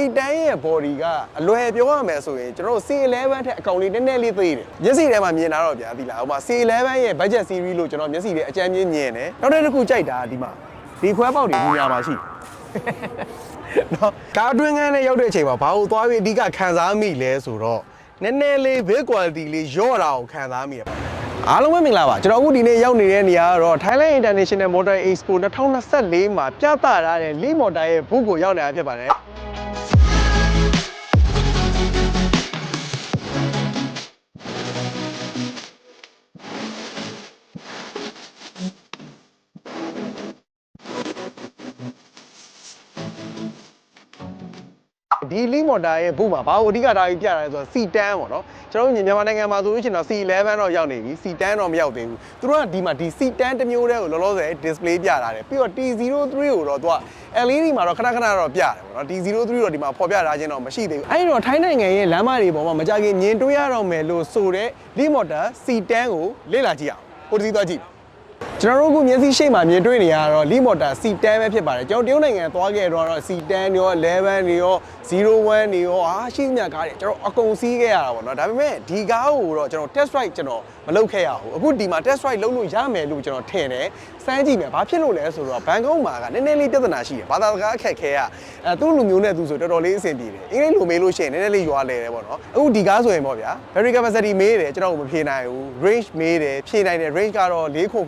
စီတန်းရဲ့ body ကအလွယ်ပြောရမယ်ဆိုရင်ကျွန်တော်တို့ C11 ထက်အကောင်လေးနည်းနည်းလေးသေးတယ်မျက်စိထဲမှာမြင်လာတော့ဗျာဒီလားဟိုမှာ C11 ရဲ့ budget series လို့ကျွန်တော်မျက်စိထဲအကြမ်းမြင်မြင်တယ်နောက်တစ်ခုကြိုက်တာဒီမှာဒီခွဲပေါက်တွေဒီညာမှာရှိတယ်နော်ကားတွင်းကန်းနဲ့ရောက်တဲ့အချိန်မှာဘာလို့သွားပြီးအဓိကခံစားမိလဲဆိုတော့နည်းနည်းလေး build quality လေးရော့တာကိုခံစားမိရပါအားလုံးပဲမင်္ဂလာပါကျွန်တော်အခုဒီနေ့ရောက်နေတဲ့နေရာကတော့ Thailand International Motor Expo 2024မှာပြသထားတဲ့ Lee Motor ရဲ့ဘုတ်ကိုရောက်နေတာဖြစ်ပါတယ် ဒီ Lee Motor ရဲ့ဘုတ်မှာဘာလို့အဓိကထားပြီးပြတာလဲဆိုတော့ C10 ပေါ့နော်ကျွန်တော်တို့မြန်မာနိုင်ငံမှာဆိုလို့ရှိရင်တော့ C11 တော့ရောက်နေပြီ C10 တော့မရောက်သေးဘူးသူတို့ကဒီမှာဒီ C10 တစ်မျိုးတည်းကိုလောလောဆယ် display ပြထားတယ်ပြီးတော့ T03 ကိုတော့သူက LED မှာတော့ခဏခဏတော့ပြတယ်ပေါ့နော် T03 တော့ဒီမှာဖော်ပြထားခြင်းတော့မရှိသေးဘူးအဲဒီတော့ထိုင်းနိုင်ငံရဲ့လမ်းမတွေပေါ်မှာမကြခင်မြင်တွေ့ရတော့မယ်လို့ဆိုတဲ့ Lee Motor C10 ကိုလေ့လာကြည့်အောင်ဟိုတစ်စီးသွားကြည့် ကျွန်တော်တို့အခုမျက်စိရှိမှမြင်တွေ့နေရတော့ Lee Motor C10 ပဲဖြစ်ပါတယ်ကျွန်တော်တရုတ်နိုင်ငံသွားခဲ့တော့ C10 ရော11တွေရော01တွေရောအားရှိမြကားတွေကျွန်တော်အကုန်စီးခဲ့ရတာပေါ့နော်ဒါပေမဲ့ဒီကားကိုတော့ကျွန်တော် test ride ကျွန်တော်မလုပ်ခဲ့ရဘူးအခုဒီမှာ test ride လုပ်လို့ရမယ်လို့ကျွန်တော်ထင်တယ်စမ်းကြည့်မယ်ဘာဖြစ်လို့လဲဆိုတော့ဘန်ကောက်မှာကနည်းနည်းလေးပြဿနာရှိတယ်ဘာသာစကားအခက်ခဲကအဲသူ့လူမျိုးနဲ့သူဆိုတော်တော်လေးအဆင်ပြေတယ်အင်္ဂလိပ်လိုမေးလို့ရှိရင်နည်းနည်းလေးရွာလဲတယ်ပေါ့နော်အခုဒီကားဆိုရင်ပေါ့ဗျာ battery capacity မေးတယ်ကျွန်တော်မဖြေနိုင်ဘူး range မေးတယ်ဖြေနိုင်တယ် range ကတော့4ခု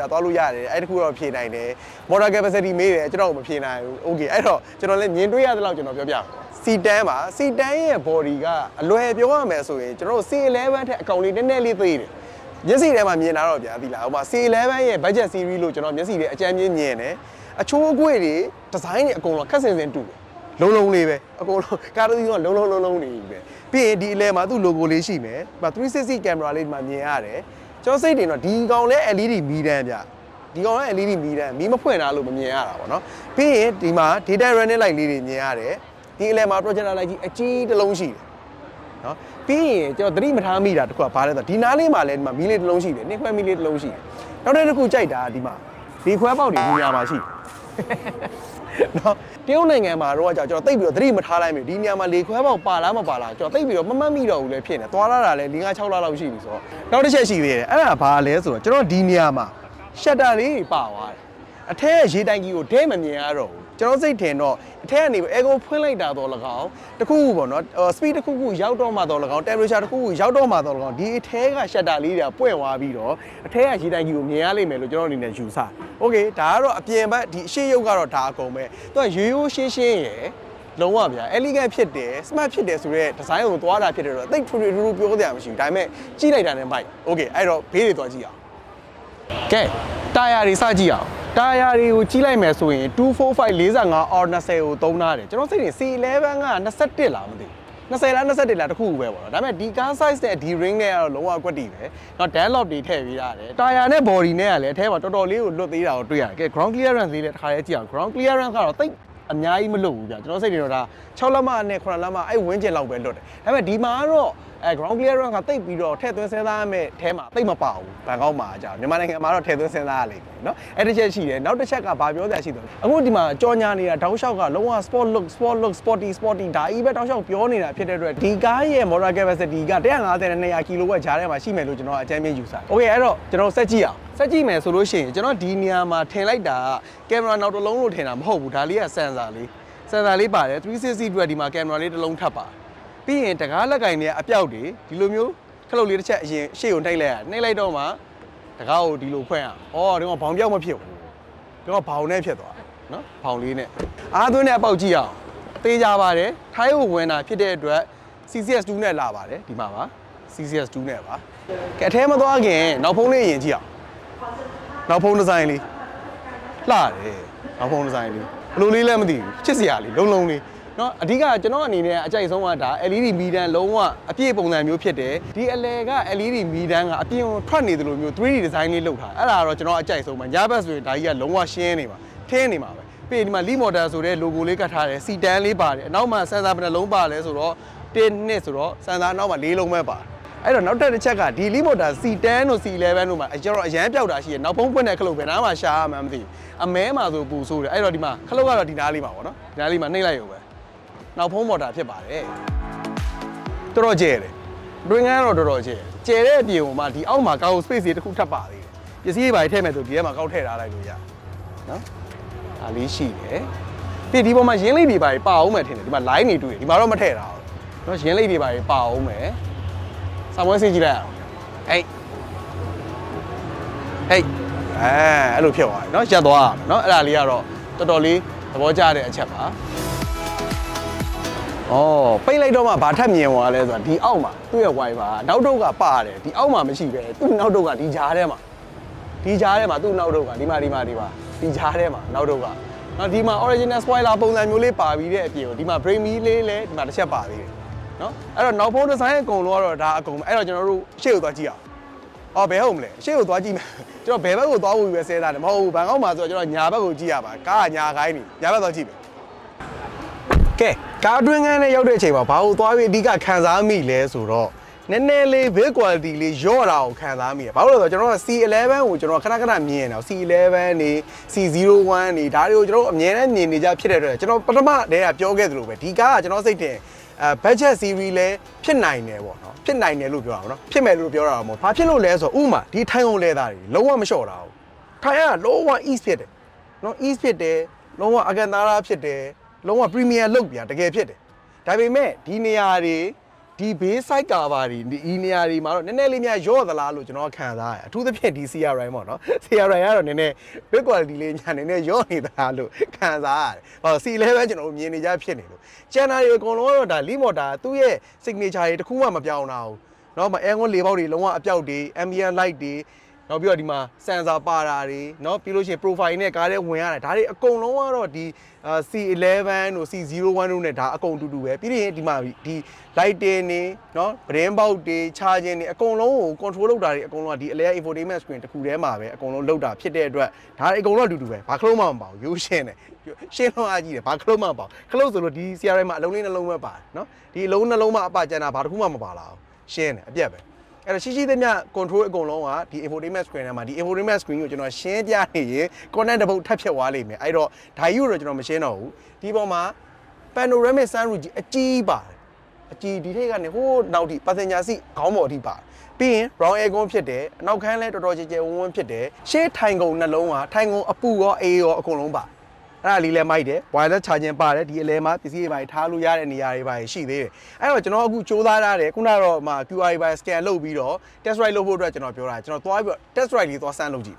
ခုကီလိုမီတာသွားလို့ရတယ်အဲ့တခုတော့ဖြေနိုင်တယ် motor capacity မေးတယ်ကျွန်တော်မဖြေနိုင်ဘူး okay အဲ့တော့ကျွန်တော်လည်းမြင်တွေ့ရသလောက်ကျွန်တော်ပြောပြမယ် C10 ပါ C10 ရဲ့ body ကအလွယ်ပြောရမယ်ဆိုရင်ကျွန်တော်တို့ C11 ထက်အကောင်လေးနည်းနည်းလေးသေးတယ်မျက်စိထဲမှာမြင်လာတော့ဗျာဒီလားဟိုမှာ C11 ရဲ့ budget series လို့ကျွန်တော်မျက်စိထဲအကြမ်းမြင်မြင်တယ်အချိုးအကွေ့တွေဒီဇိုင်းတွေအကုန်လုံးခက်စင်စင်တူတယ်လုံးလုံးလေးပဲအကုန်လုံးကားတစ်စီးကလုံးလုံးလုံးလုံးနေပြီပဲပြီးရင်ဒီအလဲမှာသူ့ logo လေးရှိမယ်ဒီမှာ360 camera လေးဒီမှာမြင်ရတယ် ကျွန်တော်စိတ်တင်တော့ဒီကောင်လဲ LED မီးတန်းဗျဒီကောင်လဲ LED မီးတန်းမီးမဖွင့်တာလို့မမြင်ရတာပေါ့နော်ပြီးရင်ဒီမှာ data running light လေးတွေမြင်ရတယ်ဒီအလဲမှာ projector light ကြီးအကြီးတစ်လုံးရှိတယ်နော်ပြီးရင်ကျွန်တော်သတိမထားမိတာတစ်ခုကဘာလဲဆိုတော့ဒီနားလေးမှာလည်းဒီမှာမီးလေးတစ်လုံးရှိတယ်နှင်းခွဲမီးလေးတစ်လုံးရှိတယ်နောက်တစ်ခုကြိုက်တာဒီမှာဒီခွဲပေါက်တွေဒီညမှာရှိတယ် နော်တရုတ်နိုင်ငံမှာတော့ကြာကျွန်တော်တိတ်ပြီးတော့သတိမထားလိုက်မိဒီညမှာလေခွဲပေါက်ပါလားမပါလားကျွန်တော်တိတ်ပြီးတော့မမှတ်မိတော့ဘူးလည်းဖြစ်နေသွားလာတာလည်း၄၅6လလောက်ရှိပြီဆိုတော့နောက်တစ်ချက်ရှိသေးတယ်အဲ့ဒါဘာလဲဆိုတော့ကျွန်တော်ဒီညမှာရှက်တာလေးတွေပါသွားတယ်အထက်ရေတိုင်ကြီးကိုဒဲမမြင်ရတော့ဘူးကျွန်တော်စိတ်ထင်တော့အ ထက်ကနေအဲကိုဖွင့်လိုက်တာတော့လကောင်းတခုခုပေါ့နော် speed တခုခုရောက်တော့မှတော့လကောင်း temperature တခုခုရောက်တော့မှတော့လကောင်းဒီအထက်ကရှက်တာလေးတွေကပွင့်သွားပြီးတော့အထက်ကရေတိုင်ကြီးကိုမြင်ရလိမ့်မယ်လို့ကျွန်တော်အနေနဲ့ယူဆတယ်။ Okay ဒါကတော့အပြင်ဘက်ဒီအရှိရုပ်ကတော့ဒါအကုန်ပဲ။သူကရိုးရိုးရှင်းရှင်းရယ်လုံးဝဗျာ elegant ဖြစ်တယ် smart ဖြစ်တယ်ဆိုတော့ design ကိုသွားတာဖြစ်တယ်တော့တိတ်ထူထူထူထူပြောစရာမရှိဘူးဒါပေမဲ့ကြည့်လိုက်တာနဲ့မိုက် Okay အဲ့တော့ဘေးတွေသွားကြည့်အောင်ကဲတာယာတွေစကြည့်အောင် တာယာတွေကိုကြီးလိုက်မယ်ဆိုရင်245 45 or 20ကိုသုံးထားတယ်ကျွန်တော်စိတ်ရင် C11 က21လားမသိဘူး20လား21လားတခုပဲပေါ့နော်ဒါပေမဲ့ဒီ car size နဲ့ဒီ ring နဲ့ကတော့လုံးဝကွက်တီပဲเนาะ Dunlop တွေထည့်ပေးထားတယ်တာယာနဲ့ body နဲ့ကလည်းအထဲမှာတော်တော်လေးကိုလွတ်သေးတာကိုတွေ့ရတယ်ကဲ ground clearance လေးလည်းတစ်ခါလေးကြည့်အောင် ground clearance ကတော့တိတ်အများကြီးမလွတ်ဘူးဗျကျွန်တော်စိတ်တွေတော့ဒါ6လက်မနဲ့9လက်မအဲ့ဝင်းကျင်လောက်ပဲလွတ်တယ်ဒါပေမဲ့ဒီမှာကတော့ အဲ ground clearance ကတိတ်ပြီးတော့ထည့်သွင်းစဉ်းစားရမယ့်အဲမှာတိတ်မပါဘူးဘန်ကောက်မှာကြာမြန်မာနိုင်ငံမှာတော့ထည့်သွင်းစဉ်းစားရလိမ့်မယ်เนาะအဲ့တစ်ချက်ရှိတယ်နောက်တစ်ချက်ကဘာပြောစရာရှိတယ်အခုဒီမှာကြောညာနေတာတောက်လျှောက်ကလုံးဝ sport look sport look sporty sporty ဒါကြီးပဲတောက်လျှောက်ပြောနေတာဖြစ်တဲ့အတွက်ဒီကားရဲ့ motor capacity က150နဲ့200 kW ကြားထဲမှာရှိမယ်လို့ကျွန်တော်အကြမ်းမြင်ယူဆတယ်။ Okay အဲ့တော့ကျွန်တော်ဆက်ကြည့်အောင်ဆက်ကြည့်မယ်ဆိုလို့ရှိရင်ကျွန်တော်ဒီနေရာမှာထင်လိုက်တာကင်မရာနောက်တစ်လုံးလို့ထင်တာမဟုတ်ဘူးဒါလေးက sensor လေး sensor လေးပါတယ်360အတွက်ဒီမှာကင်မရာလေးတစ်လုံးထပ်ပါတယ် ပြီးရင်တကားလက်ကင်တွေကအပြောက်တွေဒီလိုမျိုးခလုတ်လေးတစ်ချက်အရင်ရှေ့ကိုနှိပ်လိုက်ရနှိပ်လိုက်တော့မှတကားကိုဒီလိုဖွင့်အောင်။အော်ဒီမှာဘောင်ပြောက်မဖြစ်ဘူး။ဒီမှာဘောင်နဲ့ဖြစ်သွားတယ်နော်ဘောင်လေးနဲ့အားသွင်းတဲ့အပေါက်ကြည့်အောင်သေးကြပါတယ်ထိုင်းကိုဝင်တာဖြစ်တဲ့အတွက် CCS2 နဲ့လာပါတယ်ဒီမှာပါ CCS2 နဲ့ပါကဲအထဲမသွားခင်နောက်ဖုံးလေးရင်ကြည့်အောင်နောက်ဖုံးဒီဇိုင်းလေးလှတယ်နောက်ဖုံးဒီဇိုင်းလေးဘယ်လိုလေးလဲမသိဘူးချစ်စရာလေးလုံးလုံးလေး เนาะအဓိကကျွန်တော်အနေနဲ့အကြိုက်ဆုံးကဒါ LED မီဒန်လုံးဝအပြည့်ပုံစံမျိုးဖြစ်တယ်ဒီအလဲက LED မီဒန်ကအပြင်ကိုထွက်နေတယ်လို့မျိုး 3D design လေးလုပ်ထားအဲ့ဒါကတော့ကျွန်တော်အကြိုက်ဆုံးပါညဘက်ဆိုရင်ဒါကြီးကလုံးဝရှင်းနေပါထင်းနေမှာပဲပြီးရင်ဒီမှာ Lee Motor ဆိုတဲ့ logo လေးကတ်ထားတယ် C10 လေးပါတယ်အနောက်မှာ sensor ဘယ်နှလုံးပါလဲဆိုတော့1နှစ်ဆိုတော့ sensor နောက်မှာ၄လုံးပဲပါတယ်အဲ့တော့နောက်ထပ်တစ်ချက်ကဒီ Lee Motor C10 တို့ C11 တို့မှာကျွန်တော်အရန်ပြောက်တာရှိတယ်နောက်ဖုံးပွင့်တဲ့ခလုတ်ပဲနားမှာရှာရမှန်းမသိဘူးအမဲမှာဆိုပူဆိုးတယ်အဲ့တော့ဒီမှာခလုတ်ကတော့ဒီနားလေးမှာပေါ့နော်ဒီနားလေးမှာနှိမ့်လိုက်ရုံပဲ နောက်ဖုံးမော်တာဖြစ်ပါတယ်တော်တော်ကျဲတယ်တွင်ငန်းကတော့တော်တော်ကျဲကျဲတဲ့အပြင်ကမှဒီအောက်မှာကာကို space တွေတစ်ခုထပ်ပါသေးတယ်ပစ္စည်းတွေပါထည့်မယ်ဆိုဒီထဲမှာကောက်ထည့်ထားလိုက်လို့ရနော်ဒါလေးရှိတယ်ပြီးဒီပေါ်မှာရင်းလေးတွေပါပါအောင်မယ်ထင်တယ်ဒီမှာ line တွေတွေ့တယ်ဒီမှာတော့မထည့်တာဘူးနော်ရင်းလေးတွေပါပါအောင်မယ်စာမွေးစေးကြည့်လိုက်အောင်ဟဲ့ဟဲ့အဲအဲ့လိုဖြစ်သွားတယ်နော်ရက်သွားရမယ်နော်အဲ့ဒါလေးကတော့တော်တော်လေးသဘောကျတဲ့အချက်ပါ ဩပိတ်လိုက်တော့မှဘာထပ်မြင်သွားလဲဆိုတာဒီအောက်မှာသူ့ရဲ့ wifi နောက်တုတ်ကပါတယ်ဒီအောက်မှာမရှိပဲသူ့နောက်တုတ်ကဒီကြားထဲမှာဒီကြားထဲမှာသူ့နောက်တုတ်ကဒီမှာဒီမှာဒီမှာဒီကြားထဲမှာနောက်တုတ်ကနော်ဒီမှာ original spoiler ပုံစံမျိုးလေးပါပြီးတဲ့အပြင်ကိုဒီမှာ brain me လေးလည်းဒီမှာတစ်ချက်ပါသေးတယ်နော်အဲ့တော့နောက်ဖုန်း design အကုန်လုံးကတော့ဒါအကုန်ပဲအဲ့တော့ကျွန်တော်တို့ရှေ့ကိုသွားကြည့်အောင်အော်ဘယ်ဟုတ်မလဲအရှိကိုသွားကြည့်မယ်ကျွန်တော်ဘယ်ဘက်ကိုသွားဖို့ပဲဆဲတာတယ်မဟုတ်ဘူးဘန်ကောက်မှာဆိုတော့ကျွန်တော်ညာဘက်ကိုကြည့်ရပါကားကညာခိုင်းနေညာဘက်သွားကြည့်မယ် ကဲကားတွင်းကန်းနဲ့ရောက်တဲ့အချိန်မှာဘာလို့သွားပြီးအဓိကခံစားမိလဲဆိုတော့နည်းနည်းလေး build quality လေးရော့တာကိုခံစားမိတယ်ဘာလို့လဲဆိုတော့ကျွန်တော်က C11 ကိုကျွန်တော်ခဏခဏမြင်နေတာ C11 နေ C01 နေဒါတွေကိုကျွန်တော်အမြဲတမ်းမြင်နေကြဖြစ်တဲ့အတွက်ကျွန်တော်ပထမတည်းကပြောခဲ့သလိုပဲဒီကားကကျွန်တော်စိတ်ထင်အဲ budget series လဲဖြစ်နိုင်တယ်ပေါ့နော်ဖြစ်နိုင်တယ်လို့ပြောတာပေါ့နော်ဖြစ်မယ်လို့ပြောတာမဟုတ်ဘာဖြစ်လို့လဲဆိုတော့ဥမာဒီထိုင်ကုန်လဲသားတွေလုံးဝမလျှော့တာဘူးထိုင်ကလုံးဝ east ဖြစ်တယ်နော် east ဖြစ်တယ်လုံးဝအကန်သားသားဖြစ်တယ် လုံးဝ premium လောက်ပြတကယ်ဖြစ်တယ်ဒါပေမဲ့ဒီနေရာတွေဒီ base side cover တွေဒီနေရာတွေမှာတော့နည်းနည်းလေးများရော့သလားလို့ကျွန်တော်ခံစားရတယ်အထူးသဖြင့်ဒီ CRI ပေါ့နော် CRI ကတော့နည်းနည်း big quality လေးညာနည်းနည်းရော့နေသလားလို့ခံစားရတယ်ဟော C11 ကျွန်တော်တို့မြင်နေကြဖြစ်နေလို့ကျန်တာတွေအကုန်လုံးကတော့ဒါ lead motor သူ့ရဲ့ signature တွေတစ်ခုမှမပြောင်းတာဘူးเนาะမအဲကွန်းလေးပေါက်တွေလုံးဝအပြောက်တွေ ambient light တွေ နောက်ပြီးတော့ဒီမှာ sensor ပါတာတွေเนาะပြီးလို့ရှိရင် profile နဲ့ကားထဲဝင်ရတယ်ဒါတွေအကုန်လုံးကတော့ဒီအာ C11 တို့ C01 တို့နဲ့ဒါအကုန်တူတူပဲပြီးရင်ဒီမှာဒီ lighting နေเนาะဗရင်ပေါက်တွေ charging တွေအကုန်လုံးကို control လုပ်တာတွေအကုန်လုံးကဒီ layer infotainment screen တစ်ခုထဲမှာပဲအကုန်လုံးလုပ်တာဖြစ်တဲ့အတွက်ဒါတွေအကုန်လုံးအတူတူပဲဘာခလုံးမှမပါဘူးရိုးရှင်းတယ်ရှင်းလုံးအားကြီးတယ်ဘာခလုံးမှမပါဘူးခလုံးဆိုလို့ဒီ CRM မှာအလုံးလေးနှလုံးပဲပါတယ်เนาะဒီအလုံးနှလုံးမှအပကျန်တာဘာတစ်ခုမှမပါလာဘူးရှင်းတယ်အပြတ်ပဲ အဲ့တော့ရှိရှိသမျှ control အကုန်လုံးကဒီ infotainment screen ထဲမှာဒီ infotainment screen ကိုကျွန်တော်ရှင်းပြနေရင် content တစ်ပုတ်ထပ်ဖြတ်သွားလိမ့်မယ်အဲ့တော့ဒါကြီးကိုတော့ကျွန်တော်မရှင်းတော့ဘူးဒီပေါ်မှာ panoramic sunroof ကြီးအကြီးပါတယ်အကြီးဒီထိတ်ကနေဟိုးနောက်ထိ passenger seat ခေါင်းပေါ်အထိပါတယ်ပြီးရင် round air con ဖြစ်တယ်အနောက်ခန်းလည်းတော်တော်ကြဲကြဲဝန်းဝန်းဖြစ်တယ်ရှေးထိုင်ကုန်နှလုံးကထိုင်ကုန်အပူရောအေးရောအကုန်လုံးပါ အဲ့ဒါလေးလည်းမိုက်တယ် wireless charging ပါတယ်ဒီအလဲမှာပစ္စည်းတွေပါထားလို့ရတဲ့နေရာတွေပါရှိသေးတယ်အဲ့တော့ကျွန်တော်အခုစူးစမ်းထားတယ်ခုနကတော့မှ QR ပါ scan လုပ်ပြီးတော့ test ride လုပ်ဖို့အတွက်ကျွန်တော်ပြောတာကျွန်တော်သွားပြီးတော့ test ride လေးသွားစမ်းလုပ်ကြည့်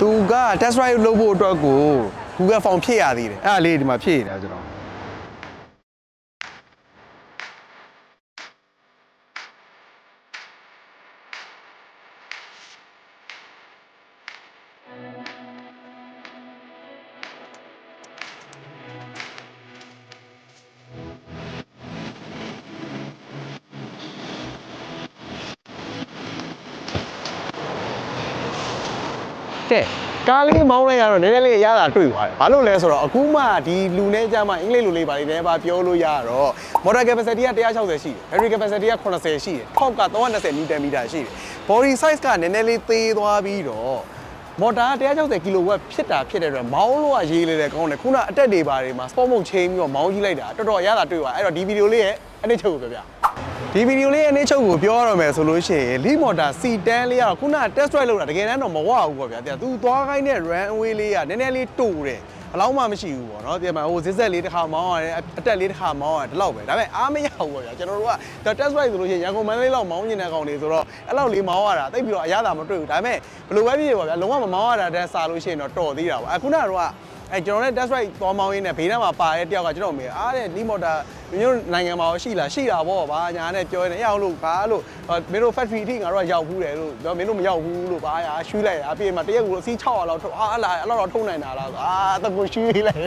သူက test ride လုပ်ဖို့အတွက်ကို Google Form ဖြည့်ရသေးတယ်အဲ့ဒါလေးဒီမှာဖြည့်နေတာကျွန်တော် တဲ့ကားလေးမောင်းလိုက်ရတော့နည်းနည်းလေးရတာတွေ့သွားတယ်။ဘာလို့လဲဆိုတော့အခုမှဒီလူနဲ့ကြမှာအင်္ဂလိပ်လိုလေးပါလေးနည်းပါပြောလို့ရတော့ motor capacity က160ရှိတယ်။ battery capacity က80ရှိတယ်။ top က320 Nm ရှိတယ်။ body size ကနည်းနည်းလေးသေးသွားပြီးတော့မော်တာ160 kW ဖြစ်တာဖြစ်တဲ့အတွက်မောင်းလို့ကရေးလေလေကောင်းတယ်ခုနအတက်တွေပါတွေမှာ sport mode ချိန်ပြီးတော့မောင်းကြည့်လိုက်တာတော်တော်ရတာတွေ့သွားအဲ့တော့ဒီဗီဒီယိုလေးရဲ့အနည်းချုပ်ကိုပြောပြ ဒီဗီဒီယိုလေးရဲ့အနည်းချုပ်ကိုပြောရမယ်ဆိုလို့ရှိရင် lead motor C10 လေးကတော့ခုန test drive လုပ်တာတကယ်တမ်းတော့မဝဘူးပေါ့ဗျာတဲ့သူသွားခိုင်းတဲ့ run away လေးကနည်းနည်းလေးတူတယ်ဘယ်လောက်မှမရှိဘူးပေါ့နော်ဒီမှာဟိုဇက်ဇက်လေးတစ်ခါမောင်းရတယ်အတက်လေးတစ်ခါမောင်းရတယ်ဒီလောက်ပဲဒါပေမဲ့အားမရဘူးပေါ့ဗျာကျွန်တော်တို့က test drive ဆိုလို့ရှိရင်ရန်ကုန်မန္တလေးလောက်မောင်းနေတဲ့ကောင်တွေဆိုတော့အဲ့လောက်လေးမောင်းရတာတိတ်ပြီးတော့အရသာမတွေ့ဘူးဒါပေမဲ့ဘယ်လိုပဲဖြစ်ဖြစ်ပေါ့ဗျာလုံးဝမမောင်းရတာတန်းစားလို့ရှိရင်တော့တော်သေးတာပေါ့အခုနကတော့ အဲကျွန်တော်လည်း test ride သွားမောင်းရင်းနဲ့ဘေးထဲမှာပါတဲ့တယောက်ကကျွန်တော်မေးအားတဲ့ lead motor မျိုးနိုင်ငံမှာရောရှိလားရှိတာပေါ့ဗျာညာနဲ့ပြောနေရအောင်လို့ဘာလို့မင်းတို့ factory အထိငါတို့ကရောက်ဘူးတယ်လို့ပြောမင်းတို့မရောက်ဘူးလို့ဘာညာရှူးလိုက်တာအပြင်မှာတရက်ကိုအစီး600လောက်ထုတ်ဟာအလားအဲ့လောက်တော့ထုတ်နိုင်တာလားအာတကူရှူးလိုက်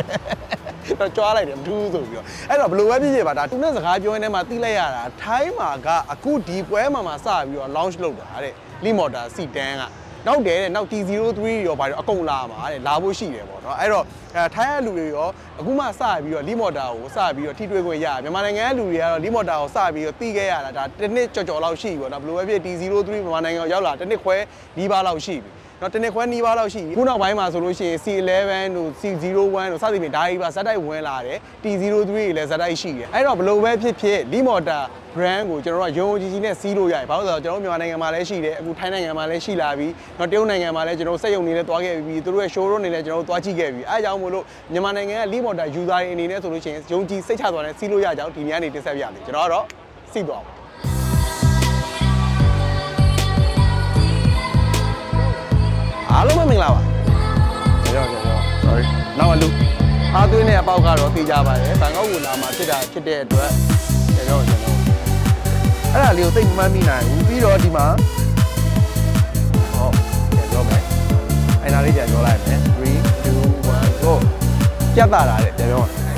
တော့ကြွားလိုက်တယ်မထူးဆိုပြီးတော့အဲ့တော့ဘယ်လိုပဲဖြစ်ဖြစ်ပါဒါသူနဲ့စကားပြောရင်းထဲမှာသိလိုက်ရတာထိုင်းမှာကအခုဒီပွဲမှာမှာစပြီးတော့ launch လုပ်တာတဲ့ lead motor C10 က နောက်တယ်တဲ့နောက် T03 ရောဘာရောအကုန်လာမှာတဲ့လာဖို့ရှိတယ်ပေါ့နော်အဲ့တော့အဲထိုင်းရဲ့လူတွေရောအခုမှစပြီးတော့ lead motor ကိုစပြီးတော့ထိတွေ့ခွင့်ရမြန်မာနိုင်ငံရဲ့လူတွေကတော့ lead motor ကိုစပြီးတော့သိခဲ့ရတာဒါတစ်နှစ်ကြော်ကြော်လောက်ရှိပြီပေါ့နော်ဘယ်လိုပဲဖြစ် T03 မြန်မာနိုင်ငံကိုရောက်လာတစ်နှစ်ခွဲနီးပါးလောက်ရှိပြီ တော့တနစ်ခွဲနီးပါးလောက်ရှိပြီခုနောက်ပိုင်းမှာဆိုလို့ရှိရင် C11 တို့ C01 တို့စသဖြင့်ဒါကြီးပါဇက်တိုက်ဝင်လာတယ် T03 တွေလည်းဇက်တိုက်ရှိတယ်အဲ့တော့ဘလို့ပဲဖြစ်ဖြစ်လီမော်တာ brand ကိုကျွန်တော်တို့ကယုံယုံကြည်ကြည်နဲ့စီးလို့ရတယ်ဘာလို့လဲဆိုတော့ကျွန်တော်တို့မြန်မာနိုင်ငံမှာလည်းရှိတယ်အခုထိုင်းနိုင်ငံမှာလည်းရှိလာပြီတော့တရုတ်နိုင်ငံမှာလည်းကျွန်တော်တို့စက်ရုံတွေလည်းတွားခဲ့ပြီးသူတို့ရဲ့ showroom တွေလည်းကျွန်တော်တို့တွားကြည့်ခဲ့ပြီးအဲအကြောင်းမို့လို့မြန်မာနိုင်ငံကလီမော်တာ user တွေအနေနဲ့ဆိုလို့ရှိရင်ယုံကြည်စိတ်ချသွားတဲ့စီးလို့ရကြအောင်ဒီနေ့ကနေတင်ဆက်ပြရမယ်ကျွန်တော်ကတော့စီးသွားပါ အားလုံးပဲမင်္ဂလာပါကျွန်တော်ကျွန်တော် sorry နောက်အလူအားသွင်းတဲ့အပေါက်ကတော့သိကြပါတယ်။ဘန်ကောက်ကိုလာမှာဖြစ်တာဖြစ်တဲ့အတွက်ကျွန်တော်ကျွန်တော်အဲ့ဒါလေးကိုသိမမှန်းမိနိုင်ဘူးပြီးတော့ဒီမှာဟောပြန်ပြောမယ်အဲ့ဒါလေးပြန်ပြောလိုက်မယ်3 2 1 go ပြတ်တာတာတဲ့ပြန်ပြောမယ်